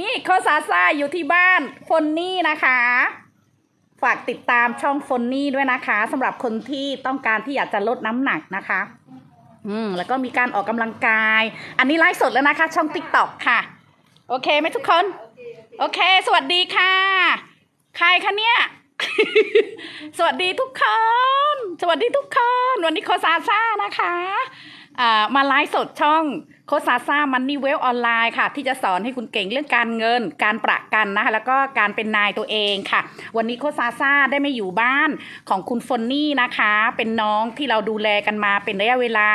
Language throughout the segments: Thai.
นี่โคซาซาอยู่ที่บ้านฟอนนี่นะคะ ฝากติดตามช่องฟอนนี่ด้วยนะคะสำหรับคนที่ต้องการที่อยากจะลดน้ำหนักนะคะ อืม แล้วก็มีการออกกำลังกาย อันนี้ไลฟ์สดแล้วนะคะ ช่อง t ิ k t o k ค่ะ โอเคไหมทุกคน โอเค สวัสดีค่ะ ใครคะเนี่ย สวัสดีทุกคน สวัสดีทุกคน วันนี้โคซาซ่านะคะ อ่า มาไลฟ์สดช่อง โคซาซ่ามันนี่เวลออนไลน์ค่ะ ที่จะสอนให้คุณเก่งเรื่องการเงิน การประกันนะคะแล้วก็การเป็นนายตัวเองค่ะ วันนี้โคซาซ่าได้ไม่อยู่บ้านของคุณฟอนนี่นะคะ เป็นน้องที่เราดูแลกันมาเป็นระยะเวลา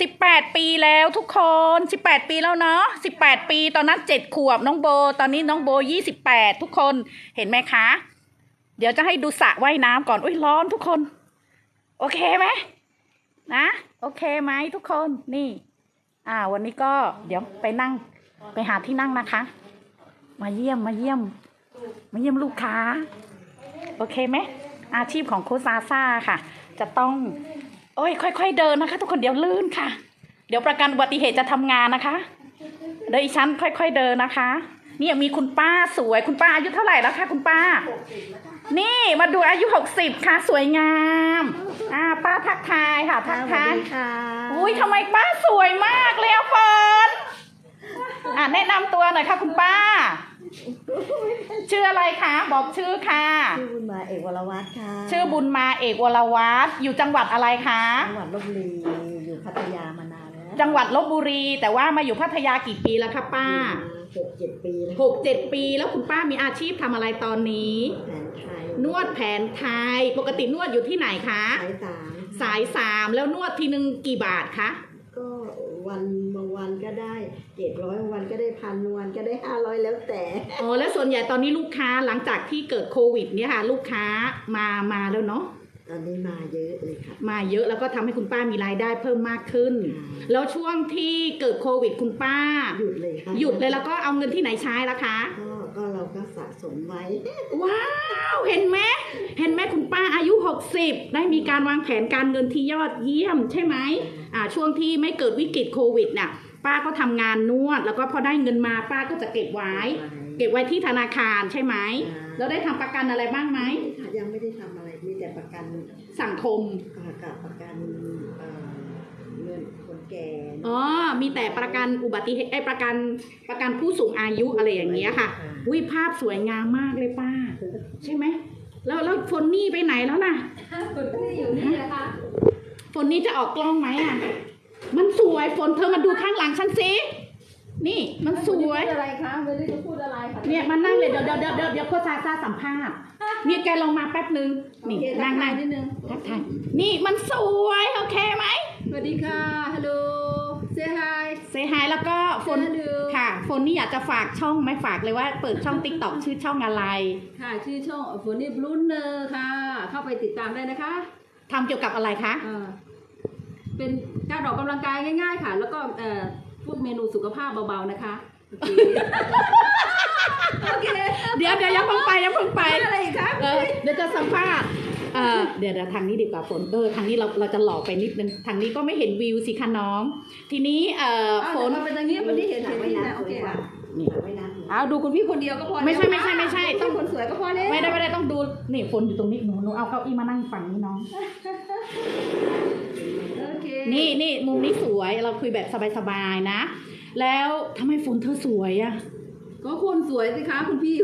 18 ปีแล้วทุกคน 18 ปีแล้วเนาะ18 ปีตอนนั้น 7 ขวบน้องโบ ตอนนี้น้องโบ 28 ทุกคนเห็นไหมคะ เดี๋ยวจะให้ดูสระว่ายน้ำก่อนอุ้ยร้อนทุกคน โอเคไหมนะ โอเคไหมทุกคนนี่ อ่า วันนี้ก็เดี๋ยวไปนั่ง ไปหาที่นั่งนะคะ มาเยี่ยมมาเยี่ยม มาเยี่ยมลูกค้า โอเคไหมอาชีพของโคซาซ่าค่ะ จะต้อง โอ้ย ค่อยๆเดินนะคะ ทุกคนเดี๋ยวลื่นค่ะ เดี๋ยวประกันอุบัติเหตุจะทำงานนะคะเดี๋ยวอีฉันค่อย ๆเดินนะคะเนี่ยมีคุณป้าสวยคุณป้าอายุเท่าไหร่แล้วคะคุณป้า นี่มาดูอายุหกสิบค่ะ สวยงาม อ่าป้าทักทายค่ะ ทักทายค่ะอุ้ยทำไมป้าสวยมากเลยอะเฟิร์นอ่าแนะนำตัวหน่อยค่ะคุณป้า ชื่ออะไรคะ บอกชื่อค่ะ ชื่อบุญมาเอกวรวัฒน์ค่ะ ชื่อบุญมาเอกวรวัฒน์อยู่จังหวัดอะไรคะ จังหวัดลบบุรี อยู่พัทยามานานแล้ว จังหวัดลบบุรี แต่ว่ามาอยู่พัทยากี่ปีแล้วคะป้าหกเจ็ดปีแล้วหกเจ็ดปี แล้วคุณป้ามีอาชีพทำอะไรตอนนี้แผ นไทยนวดแผนไทย ปกตินวดอยู่ที่ไหนคะ สายสามสายสามแล้วนวดทีนึงกี่บาทคะ ก็วันบางวันก็ได้เจ็ดร้อยวันก็ได้พันวันก็ได้ห้าร้อยแล้วแต่อ๋อแล้วส่วนใหญ่ตอนนี้ลูกค้าหลังจากที่เกิดโควิดเนี่ยค่ะลูกค้ามามาแล้วเนาะตอนนี้มาเยอะเลยค่ะ มาเยอะแล้วก็ทำให้คุณป้ามีรายได้เพิ่มมากขึ้นค่ะแล้วช่วงที่เกิดโควิดคุณป้า หยุดเลยค่ะหยุดเลยแล้วก็เอาเงินที่ไหนใช้ละคะก็ ก็เราก็สะสมไว้ ว้าว เห็นไหมเห็นไหมคุณป้าอายุ 60 ได้มีการวางแผนการเงินที่ยอดเยี่ยมใช่ไหมอ่าช่วงที่ไม่เกิดวิกฤตโควิดน่ะป้าก็ทำงานนวด แล้วก็พอได้เงินมาป้าก็จะเก็บไว้ เก็บไว้ที่ธนาคารใช่ไหมแล้วได้ทำประกันอะไรบ้างไหมยังไม่ได้ทำอะไรมีแต่ประกันสังคมกับประกันเอ่อเงินคน แก่อ๋อ มีแต่ประกันอุบัติเหตุไอ้ยประกันประกันผู้สูงอายุอะไรอย่างเงี้ยค่ะวิภาพสวยงามมากเลยป้า ใช่ไหมแล้วแล้วฟนนี่ไปไหนแล้วล่ะคุณพี่อยู่นี่นะคะฝนนี่จะออกกล้องไหมอะ มันสวยฝนเธอมาดูข้างหลังฉันสินี่มันสวยพูดอะไรคะไม่รู้จะพูดอะไรค่ะเนี่ยมานั่งเลยเดี๋ยวเดี๋ยวเดี๋ยวเดี๋ยวเดี๋ยวโคชาซาสัมภาษณ์เนี่ยแกลงมาแป๊บนึงนี่โอเคนั่งทันั่กงทายนิดนึงทักทายนี่มันสวยโอเคไหม สวัสดีค่ะ ฮัลโหล เซฮาย เซฮายแล้วก็ฝนฮัลโหลค่ะ ฝนนี่อยากจะฝากช่องไหมฝากเลยว่าเปิดช่องติ๊กต็อกชื่อช่องอะไร ค่ะ ชื่อช่องฝนนี่บลูเนอร์ค่ะ เข้าไปติดตามได้นะคะทำเกี่ยวกับอะไรคะอ่าเป็นการออกกำลังกายง่าย ๆ ค่ะ แล้วก็เอ่อพูดเมนูสุขภาพเบาๆนะคะโอเคโอเคเดี๋ยวเดี๋ยวอยังเพิ่งไปอยังเพิ่งไป อะไรอีกคะ เออเดี๋ยวจะสัมภาษณ์ เออเดี๋ยวเดี๋ยวทางนี้ดีกว่าฝนเออทางนี้เราเราจะหลอกไปนิดนึงทางนี้ก็ไม่เห็นวิวสิคะน้อง ทีนี้เอ่อเอาฝนเดี๋ยวมาเป็นตรงนี้วันนี้เห็นสระเห็นว่ายที่น้ำนะโอเคค่ะนี่สระว่ายน้ำเอาดูคุณพี่พี่คนเดียวก็พอไม่ใช่แล้วไม่ใช่ไม่ใช่ต้ต้อองงคนสวยก็พอแล้วไม่ได้ไม่ได้ต้องดูนี่ฝนอยู่ตรงนี้หนูหนูเอาเก้าอี้มานั่งฝั่งนี้น้องโอเคนี่นี่มุมนี้สวยเราคุยแบบสบายๆนะ แล้วทำไมฝนเธอสวยอะก็คนสวยสิคะคุณพี่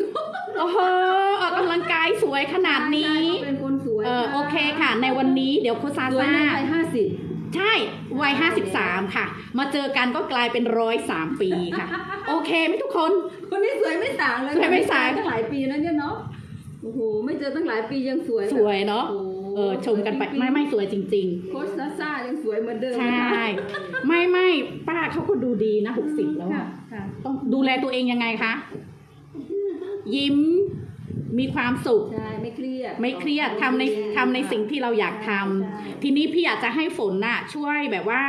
โอ้โหออกกำลังกายสวยขนาดนี้ใช่เขาเป็นคนสวย เออโอเคค่ะ ในวันนี้เดี๋ยวโคซาสวยซ่าในวัยห้าสิบใช่วัย53ค่ะ มาเจอกันก็กลายเป็นร้อยสามปีค่ะ โอเคไหมทุกคนคนนี้สวยไม่ต่างเลยสวยไม่ต่างตั้งหลายปีนะเนี่ยเนาะโอ้โหไม่เจอตั้งหลายปียังสวยสวยเนาะโอ้โหเออชมกันไปไม่ไม่สวยจริงโคชซาซ่ายังสวยเหมือนเดิมๆใชนะ่คะไม่ไม่ป้าเขาก็ดูดีนะ60แล้วค่ะอะค่ะต้องดูแลตัวเองยังไงคะยิ้มมีความสุขใช่ไม่เครี ยดไม่เครียดทำในทำในสิ่งที่เราอยากทำทีนี้พี่อยากจะให้ฝนน่ะช่วยแบบว่า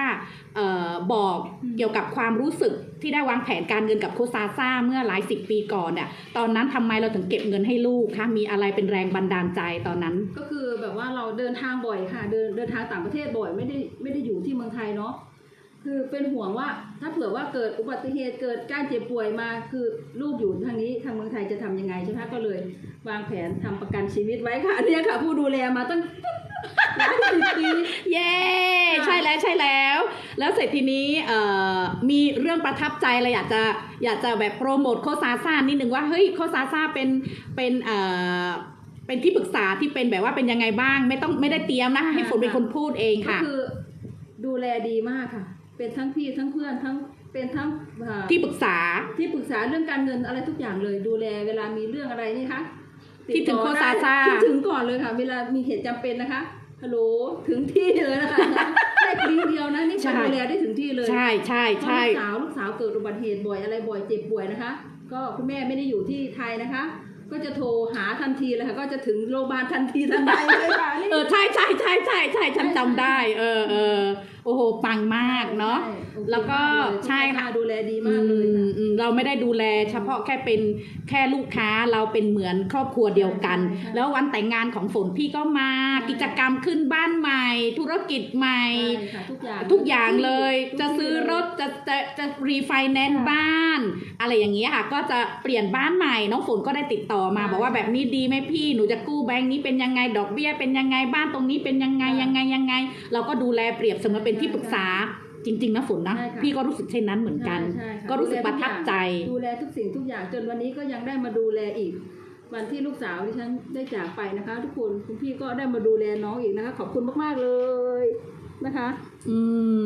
เอ่อบอกเกี่ยวกับความรู้สึกที่ได้วางแผนการเงินกับโคซาซ่าเมื่อหลายสิบปีก่อนเนี่ยตอนนั้นทำไมเราถึงเก็บเงินให้ลูกคะมีอะไรเป็นแรงบันดาลใจตอนนั้น ก็คือแบบว่าเราเดินทางบ่อยค่ะ เดินเดินทางต่างประเทศบ่อยไม่ได้ไม่ได้อยู่ที่เมืองไทยเนาะ คือเป็นห่วงว่าถ้าเผื่อว่าเกิดอุบัติเหตุเกิดการเจ็บป่วยมาคือลูกอยู่ทางนี้ทางเมืองไทยจะทำยังไงใช่ไหมก็เลยวางแผนทำประกันชีวิตไว้ค่ะเนี่ยค่ะ ผู้ดูแลมาตั้งหลายสิบปีเย้ใช่แล้วใช่แล้ว แล้วเสร็จทีนี้เอ่อมีเรื่องประทับใจอะไรอยากจะอยากจะแบบโปรโมทโคซาซ่านิดนึงว่าเฮ้ยโคซาซ่าเป็นเป็นเอ่อเป็นที่ปรึกษาที่เป็นแบบว่าเป็นยังไงบ้าง ไม่ต้องไม่ได้เตรียมนะให้ฝนเป็นคนพูดเองค่ะคือดูแลดีมากค่ะ เป็นทั้งพี่ทั้งเพื่อนทั้งเป็นทั้งอ่าที่ปรึกษาที่ปรึกษาเรื่องการเงินอะไรทุกอย่างเลยดูแลเวลามีเรื่องอะไรนี่คะคิดถึงต่อโคซาซ่าได้คิดถึงก่อนเลยค่ะ เวลามีเหตุจำเป็นนะคะฮัลโหลถึงที่เลยนะคะแค่คลิงเดียวนะนี่ใช่ไปดูแลได้ถึงที่เลยใช่ใช่ใช่เพราะลูกสาวลูกสาวเกิดอุบัติเหตุบ่อยอะไรบ่อยเจ็บป่วยนะคะ ก็คุณแม่ไม่ได้อยู่ที่ไทยนะคะ ก็จะโทรหาทันทีเลยค่ะก็จะถึงโรงพยาบาลทันทีทันใดเลยค่ะนี่เออใช่ใช่ใช่ใช่ใช่ฉันจำได้ เออเออ โอ้โหปังมากเนาะใช่โอเคแล้วก็มากเลยใช่ค่ะดูแลดีมากเลยค่ะอืมอืมเราไม่ได้ดูแลเฉพาะแค่เป็นแค่ลูกค้าเราเป็นเหมือนครอบครัวเดียวกันใช่ใช่แล้ววันแต่งงานของฝนพี่ก็มาใช่กิจกรรมขึ้นบ้านใหม่ ธุรกิจใหม่ใช่ค่ะทุกอย่างทุกอย่างเลยทุกจะซื้อรถจะจะจะรีไฟแนนซ์ค่ะบ้าน อะไรอย่างเงี้ยค่ะ ก็จะเปลี่ยนบ้านใหม่น้องฝนก็ได้ติดต่อมาใช่บอกว่าแบบนี้ดีไหมพี่หนูจะกู้แบงค์นี้เป็นยังไงดอกเบี้ยเป็นยังไงบ้านตรงนี้เป็นยังไงค่ะยังไงยังไง เราก็ดูแลเปรียบเสมือนเป็นที่ปรึกษาจริงๆนะฝนนะใช่ค่ะพี่ก็รู้สึกเช่นนั้นเหมือนกันใช่ใช่ค่ะก็รู้สึกประทับใจ ดูแลทุกสิ่งทุกอย่างจนวันนี้ก็ยังได้มาดูแลอีก วันที่ลูกสาวที่ฉันได้จากไปนะคะ ทุกคนคุณพี่ก็ได้มาดูแลน้องอีกนะคะ ขอบคุณมากๆเลยนะคะ อื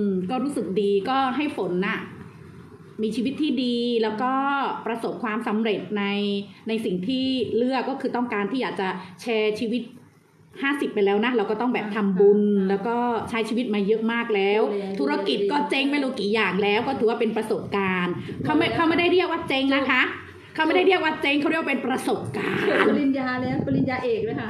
ม ก็รู้สึกดีก็ให้ฝนน่ะ มีชีวิตที่ดีแล้วก็ประสบความสำเร็จในในสิ่งที่เลือกก็คือต้องการที่อยากจะแชร์ชีวิต 50 ไปแล้วนะ เราก็ต้องแบบทำบุญค่ะแล้วก็ใช้ชีวิตมาเยอะมากแล้วดูแลธุรกิจก็เจ๊งไม่รู้กี่อย่างแล้ว ก็ถือว่าเป็นประสบการณ์เขาไม่ดูแลเขาไม่ได้เรียกว่าเจ๊งนะคะเขาไม่ได้เรียกว่าเจ๊งเขาเรียกว่าเป็นประสบการจบณ์ปริญญาแล้วปริญญาเอกเลยค่ะ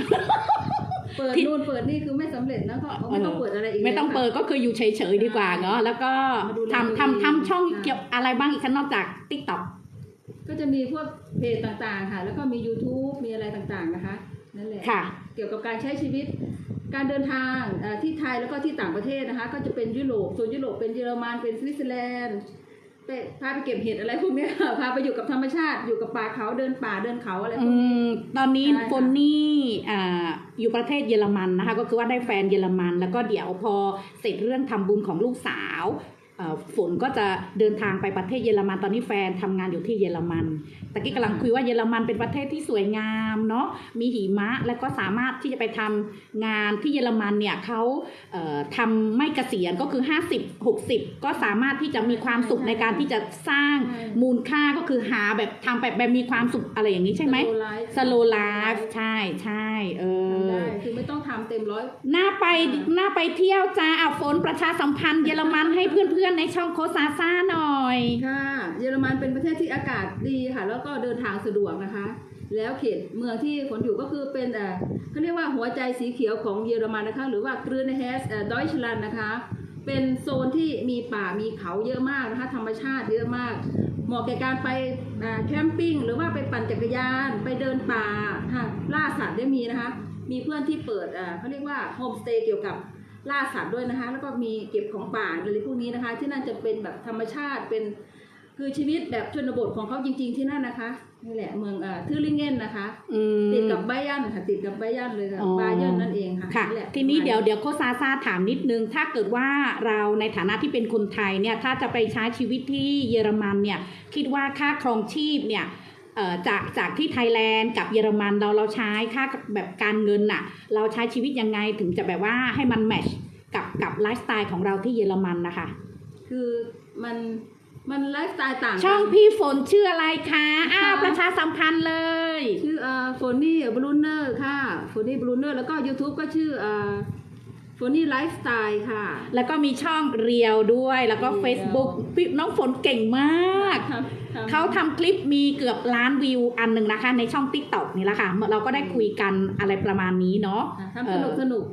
เปิดที่นู่นเปิดนี่คือไม่สำเร็จแล้วก็ไม่ต้องเปิดอะไรอีกไม่ต้องแล้วค่ะเปิดก็คืออยู่เฉยๆดีกว่าเนาะแล้วก็มาดูแลทำตัวเองทำทำช่องค่ะเกี่ยวอะไรบ้างอีกคะนอกจาก t ิ k t o k ก็จะมีพวกเพจต่างๆค่ะ แล้วก็มี YouTube มีอะไรต่างๆนะคะ นั่นแหละค่ะ เกี่ยวกับการใช้ชีวิต การเดินทางเอ่อที่ไทยแล้วก็ที่ต่างประเทศนะคะ ก็จะเป็นยุโรปส่วนยุโรปเป็นเยอรมันเป็นสวิตเซอร์แลนด์ไปพาไปเก็บเห็ดอะไรพวกเนี้ยพาไปอยู่กับธรรมชาติอยู่กับป่าเขาเดินป่าเดินเขาอะไรพอืวกนี้มตอนนี้ใช่ค่ะโฟนนี่อ่าอยู่ประเทศเยอรมันนะคะ ก็คือว่าได้แฟนเยอรมัน แล้วก็เดี๋ยวพอเสร็จเรื่องทำบุญของลูกสาวเอ่อฝนก็จะเดินทางไปประเทศเยอรมันตอนนี้แฟนทำงานอยู่ที่เยอรมันตะกี้กำลังคุยว่าเยอรมันเป็นประเทศที่สวยงามเนาะมีหิมะแล้วก็สามารถที่จะไปทำงานที่เยอรมันเนี่ยเขาเอ่อทำไม่เกษียณก็คือ 50 60 ก็สามารถที่จะมีความสุขในการที่จะสร้างใช่มูลค่าก็คือหาแบบทำแบบแบบมีความสุขอะไรอย่างนี้ใช่ไหม Slow life สโลไลฟ์ใช่ใช่เอทำอได้คือไม่ต้องทำเต็มร้อยน่าไปน่าไปเที่ยวจ้าอะฝนประชาสัมพันธ์เยอรมันให้เพื่อนๆในช่องโคซาซ่าหน่อยค่ะเยอรมันเป็นประเทศที่อากาศดีค่ะ แล้วก็เดินทางสะดวกนะคะ แล้วเขตเมืองที่ฝนอยู่ก็คือเป็นเขาเรียกว่าหัวใจสีเขียวของเยอรมันนะคะหรือว่ากรีนเฮสดอยชลันนะคะเป็นโซนที่มีป่ามีเขาเยอะมากนะคะธรรมชาติเยอะมาก เหมาะแก่การไปแคมปิ้งหรือว่าไปปั่นจักรยาน ไปเดินป่าค่ะล่าสัตว์ได้มีนะคะ มีเพื่อนที่เปิดเขาเรียกว่าโฮมสเตย์เกี่ยวกับล่าสัตว์ด้วยนะคะ แล้วก็มีเก็บของป่าอะไรพวกนี้นะคะ ที่นั่นจะเป็นแบบธรรมชาติเป็น คือชีวิตแบบชนบทของเขาจริง ๆที่นั่นนะคะนี่แหละเมืองอ่าทือลิงเกนนะคะอืมติดกับไบยันค่ะติดกับไบยันเลยค่ะอ๋อบาเยนนั่นเองค่ะค่ะแหละทีนี้เดี๋ยวเดี๋ยวโคซาซ่าถามนิดนึง ถ้าเกิดว่าเราในฐานะที่เป็นคนไทยเนี่ยถ้าจะไปใช้ชีวิตที่เยอรมันเนี่ยคิดว่าค่าครองชีพเนี่ยเอ่อจากจากที่ไทยแลนด์กับเยอรมันเราเราใช้ค่าแบบการเงินน่ะเราใช้ชีวิตยังไงถึงจะแบบว่าให้มันแมทช์กับกับไลฟ์สไตล์ของเราที่เยอรมันนะคะ คือมัน มันไลฟ์สไตล์ต่างกันช่องพี่ฝนชื่ออะไรคะอ้าวค่ะประชาสัมพันธ์เลย ชื่ออ่าโฟนี่บลูเนอร์ค่ะโฟนี่บลูเนอร์แล้วก็ YouTube ก็ชื่ออ่าโฟนี่ไลฟ์สไตล์ค่ะ แล้วก็มีช่องเรียวด้วยแล้วก็เรียว Facebook พี่น้องฝนเก่งมากทำทำเขาทำคลิปมีเกือบล้านวิวอันหนึ่งนะคะ ในช่อง t ิ k t o k นี่แหละค่ะ เราก็ได้คุยกันอะไรประมาณนี้เนาะทำสนุกสนุก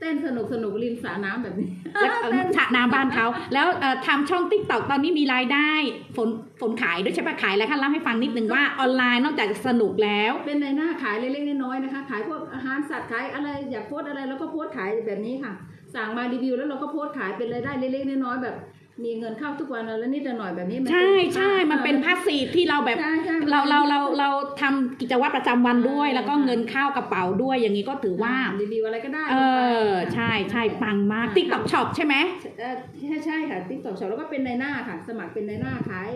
เต้นสนุกสนุกริมสระน้ำแบบนี้แล้วเอ่อฉะน้ำบ้านเขา แล้วเอ่อทำช่อง t ิ k t o k ตอนนี้มีรายได้ฝนฝนขายด้วยใช่ปะขายแล้วค่ะเล่าให้ฟังนิดนึงว่าออนไลน์นอกจากสนุกแล้ว เป็นในหน้าขายเล็กๆน้อยๆนะคะ ขายพวกอาหารสัตว์ขายอะไรอยากโพสต์อะไรแล้วก็โพสต์ขายแบบนี้ค่ะ สั่งมารีวิวแล้วเราก็โพสต์ขายเป็นรายได้เล็กๆน้อยๆแบบ มีเงินเข้าทุกวันแล้วนิดหน่อยแบบนี้มันใช่เป็นใช่มันเป็นพาสซีฟที่เราแบบใช่ใช่เราเราเราเราทำกิจวัตรประจำวันด้วยใช่แล้วก็เงินเข้ากระเป๋าด้วยอย่างนี้ก็ถือว่ารีวิวอะไรก็ได้ เออใช่ใช่ปังมากติ๊กต็อกช็อปใช่ไหมเออใช่ใช่ค่ะติ๊กต็อกช็อปแล้วก็เป็นในหน้าค่ะ สมัครเป็นในหน้าขาย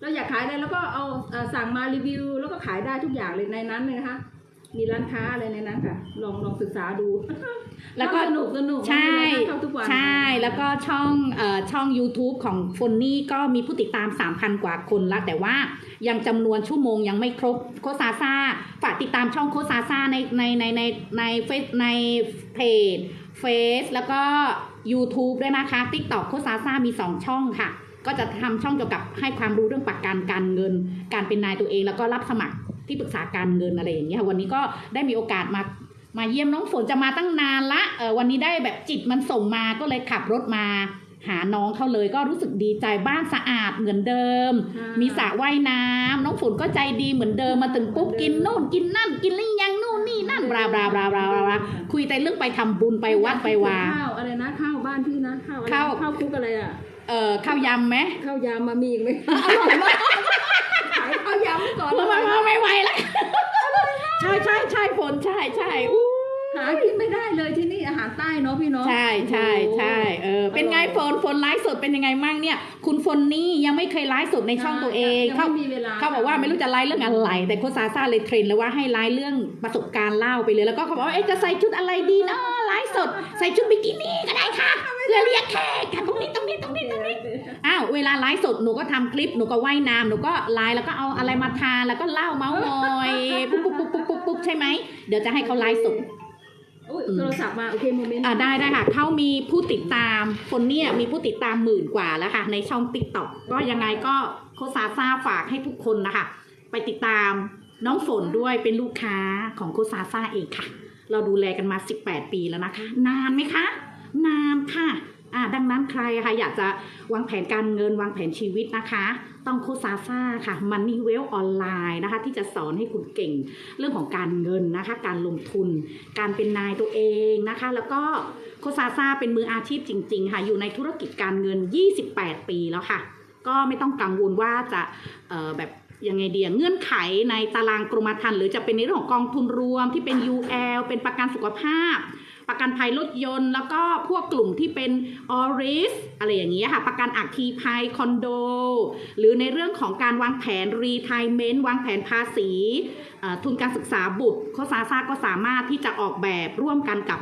เราอยากขายอะไรแล้วก็เอาเอ่อสั่งมารีวิว แล้วก็ขายได้ทุกอย่างเลยในนั้นเลยนะคะ มีร้านค้าอะไรในนั้นค่ะ ลองลองศึกษาดู แล้วก็สนุกสนุกใช่มีรายได้เข้าทุกวันใช่แล้วก็ช่องเอ่อช่อง YouTube ของฟนนี่ก็มีผู้ติดตาม 3,000 กว่าคนละ แต่ว่ายังจำนวนชั่วโมงยังไม่ครบโคซาซาฝากติดตามช่องโคซาซาในในในในในเฟซในเพจเฟซแล้วก็ YouTube ด้วยนะคะ TikTok โคซาซามี 2 ช่องค่ะ ก็จะทำช่องเกี่ยวกับให้ความรู้เรื่องประกันการเงิน การเป็นนายตัวเองแล้วก็รับสมัคร ที่ปรึกษาการเงินอะไรอย่างเงี้ยค่ะวันนี้ก็ได้มีโอกาสมามาเยี่ยมน้องฝนจะมาตั้งนานละเออวันนี้ได้แบบจิตมันส่งมาก็เลยขับรถมาหาน้องเขาเลยก็รู้สึกดีใจบ้านสะอาดเหมือนเดิมค่ะมีสระว่ายน้ำน้องฝนก็ใจดีเหมือนเดิมมาถึงปุ๊บกินนู่นกินนั่นกินแล้วยังนู่นนี่นั่นบลาบลาบลาบลาบลาบลาคุยแต่เรื่องไปทำบุญไปวัดไปวาข้าวอะไรนะข้าวบ้านพี่นะข้าวอะไรข้าวข้าวคลุกอะไรอะเออข้าวยำไหมข้าวยำมามีอีกไหมอร่อยมากขายข้าวยำก่อนไม่ไม่ไม่ไม่ไหวแล้วใช่ใช่ใช่ฝนใช่ใช่อู้หากินไม่ได้เลยที่นี่อาหารใต้เนาะพี่เนาะใช่ใช่ใช่เออเป็นไงฝนฝนไลฟ์สดเป็นยังไงมั่งเนี่ย คุณฝนนี่ยังไม่เคยไลฟ์สดในช่องตัวเองยังเขาไม่มีเวลาเขาบอกว่าไม่รู้จะไลฟ์เรื่องอะไร แต่โคชซาซาเลยเทรนเลยว่าให้ไลฟ์เรื่องประสบการณ์เล่าไปเลยแล้วก็เขาบอกว่าเอ๊ะจะใส่ชุดอะไรดีเนาะไลฟ์สด ใส่ชุดบิกินี่ก็ได้ค่ะเพื่อเรียกแขกค่ะตรงนี้ตรงนี้ตรงนี้ตรงนี้ อ้าวเวลาไลฟ์สดหนูก็ทำคลิปหนูก็ว่ายน้ำหนูก็ไลฟ์แล้วก็เอาอะไรมาทานแล้วก็เล่าเมาส์มอยปุ๊บปุ๊บปุ๊บปุ๊บปุ๊บปุ๊บใช่ไหมเดี๋ยวจะให้เขาไลฟ์สดโทรศัพท์มาโอเคโมเมนต์อ่าได้ได้ค่ะเขามีผู้ติดตามคนเนี่ยมีผู้ติดตามหมื่นกว่าแล้วค่ะ ในช่อง t ิ k t o k ก็ยังไงก็โคซาซาฝากให้ทุกคนนะคะ ไปติดตามน้องฝนด้วยเป็นลูกค้าของโคซาซาเองค่ะ เราดูแลกันมา 18 ปีแล้วนะคะ นานไหมคะ นานค่ะ ดังนั้นใครค่ะอยากจะวางแผนการเงินวางแผนชีวิตนะคะ ต้องโคซาซาค่ะ Money Well ออนไลน์นะคะ ที่จะสอนให้คุณเก่งเรื่องของการเงินนะคะ การลงทุน การเป็นนายตัวเองนะคะ แล้วก็โคซาซาเป็นมืออาชีพจริง ๆ ค่ะ อยู่ในธุรกิจการเงิน 28 ปีแล้วค่ะ ก็ไม่ต้องกังวลว่าจะแบบยังไงเดียเงื่อนไขในตารางกรมธรรม์หรือจะเป็นในเรื่องของกองทุนรวมที่เป็น UL เป็นประกันสุขภาพ ประกันภัยรถยนต์ แล้วก็พวกกลุ่มที่เป็นออริสอะไรอย่างเงี้ยค่ะ ประกันอัคคีภัยคอนโด หรือในเรื่องของการวางแผนรีไทเมนต์วางแผนภาษีทุนการศึกษาบุตรโคซาซาก็สามารถที่จะออกแบบร่วมกันกับ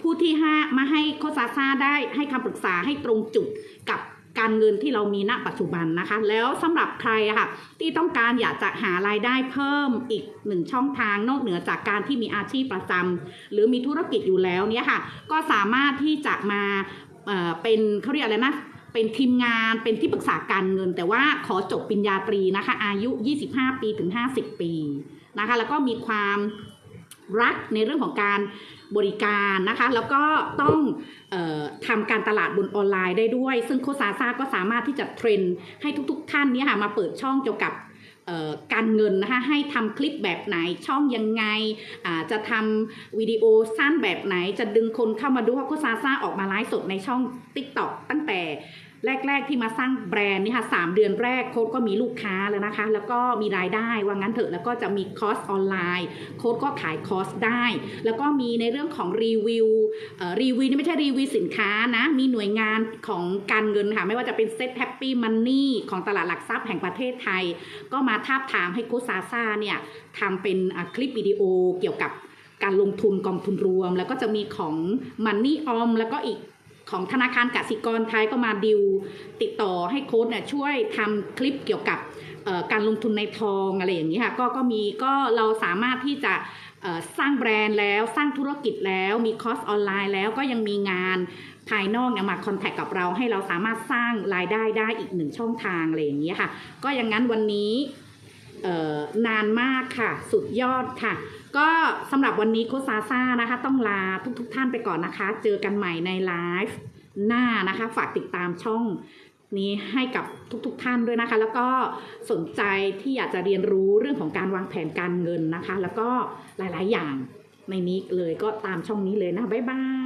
ผู้ที่ห้ามาให้โคซาซาได้ให้คำปรึกษาให้ตรงจุดกับ การเงินที่เรามีณปัจจุบันนะคะ แล้วสำหรับใครค่ะที่ต้องการอยากจะหารายได้เพิ่มอีกหนึ่งช่องทางนอกเหนือจากการที่มีอาชีพประจำหรือมีธุรกิจอยู่แล้วเนี่ยค่ะ ก็สามารถที่จะมาเเป็นเขาเรียกอะไรนะเป็นทีมงานเป็นที่ปรึกษาการเงิน แต่ว่าขอจบปริญญาตรีนะคะ อายุ 25 ปีถึง 50 ปีนะคะ แล้วก็มีความ รักในเรื่องของการบริการนะคะ แล้วก็ต้องออทำการตลาดบนออนไลน์ได้ด้วย ซึ่งโคซาซาก็สามารถที่จะเทรนให้ทุก ๆ ท่านเนี่ยค่ะมาเปิดช่องเกี่ยวกับการเงินนะคะให้ทำคลิปแบบไหนช่องยังไงจะทำวิดีโอสั้นแบบไหน จะดึงคนเข้ามาดูเพราะโคซาซาออกมาไลฟ์สดในช่อง TikTok ตั้งแต่ แรก ๆ ที่มาสร้างแบรนด์นี่ค่ะสามเดือนแรกโค้ดก็มีลูกค้าแล้วนะคะ แล้วก็มีรายได้ว่างั้นเถอะแล้วก็จะมีคอร์สออนไลน์โค้ดก็ขายคอร์สได้ แล้วก็มีในเรื่องของรีวิวเอ่อรีวิวนี่ไม่ใช่รีวิวสินค้านะ มีหน่วยงานของการเงินค่ะ ไม่ว่าจะเป็นเซ็ตแฮปปี้มันนี่ของตลาดหลักทรัพย์แห่งประเทศไทย ก็มาทาบทามให้โค้ดซาซาเนี่ยทำเป็นคลิปวิดีโอเกี่ยวกับการลงทุนกองทุนรวม แล้วก็จะมีของมันนี่ออมแล้วก็อีก ของธนาคารกสิกรไทยก็มาดิวติดต่อให้โค้ดเนี่ยช่วยทำคลิปเกี่ยวกับการลงทุนในทองอะไรอย่างนี้ค่ะก็ก็มีก็เราสามารถที่จะสร้างแบรนด์แล้วสร้างธุรกิจแล้วมีคอร์สออนไลน์แล้วก็ยังมีงานภายนอกเนี่ยมาคอนแทคกับเราให้เราสามารถสร้างรายได้ได้อีกหนึ่งช่องทางอะไรอย่างนี้ค่ะ ก็อย่างนั้นวันนี้นานมากค่ะ สุดยอดค่ะ ก็สำหรับวันนี้โคชซาซ่านะคะ ต้องลาทุกๆทท่านไปก่อนนะคะ เจอกันใหม่ในไลฟ์หน้านะคะ ฝากติดตามช่องนี้ให้กับทุกๆทท่านด้วยนะคะ แล้วก็สนใจที่อยากจะเรียนรู้เรื่องของการวางแผนการเงินนะคะ แล้วก็หลายๆ อย่างในนี้เลยก็ตามช่องนี้เลยนะ บ๊ายบาย